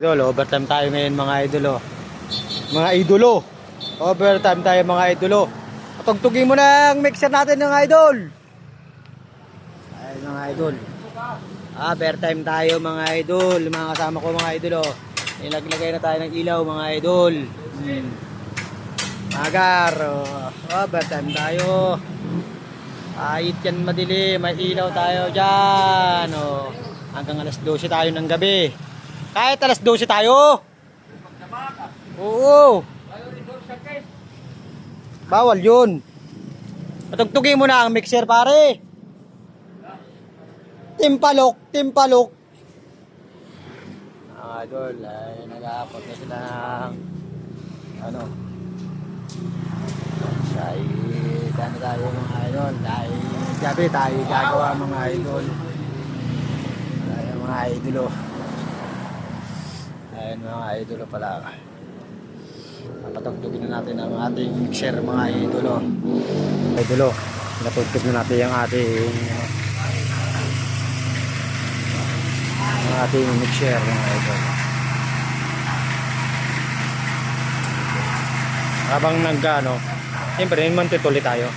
Idol, overtime tayo ngayon mga idolo. Mga idolo. Overtime tayo mga idolo. Tugtugin mo na ang mixer natin ng idol. Ayun mga idol. Overtime tayo mga idol. Mga kasama ko mga idolo. Ilaglagay na tayo ng ilaw mga idol. Hmm. Agar. Oh. Overtime tayo. Kahit yan madilim, may ilaw tayo dyan. Oh. Hanggang alas 12 tayo ng gabi. Kahit alas 12 tayo. Oo. Bawal yun. Patugtugin mo na ang mixer pare. Timpalok, timpalok. Mga idol, ay nag-aapot na sila ng ano. Dahil ano tayo mga idol. Dahil gabi tayo gagawa mga idol. Ay, mga idolo. Ayun mga idolo pala. Napatugtugin na natin ang ating mixer mga idolo. Idolo, napatugtog na natin ang ating ang ating mixer mga idol. Habang nagano, siyempre naman tutuloy tayo.